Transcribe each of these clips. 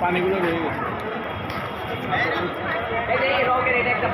পানিগুলো রয়ে গেছে এই রকের এটা একটা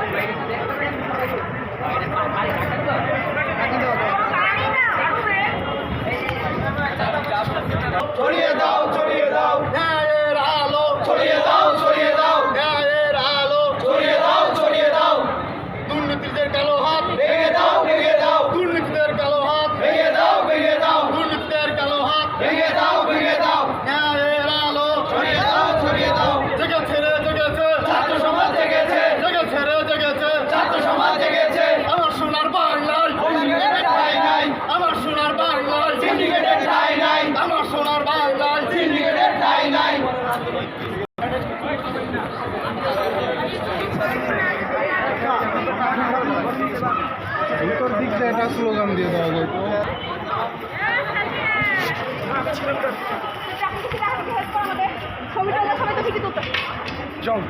ভেঙে দাও ভেঙে দাও। ন্যায়ের আলো ছড়িয়ে দাও ছড়িয়ে দাও। জেগেছে রে জেগেছে। ছাত্র সমাজ জেগেছে। জেগেছে রে জেগেছে। ছাত্র সমাজ জেগেছে। আমার সোনার বাংলায়। সিন্ডিকেটের ঠাঁই নাই। আমার সোনার বাংলায়। সিন্ডিকেটের ঠাঁই নাই। আমার সোনার বাংলায়। সিন্ডিকেটের ঠাঁই নাই। ভিতর দিক দিয়ে একটা স্লোগান দিয়ে দেওয়া যায়। চল।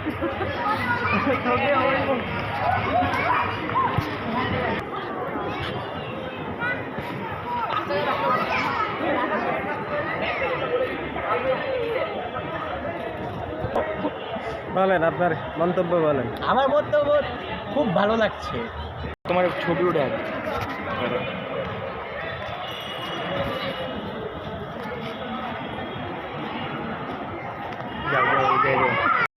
বলেন আপনার মন্তব্য বলেন। আমার বক্তব্য খুব ভালো লাগছে। তোমার ছবি উঠে যাও যাও যাও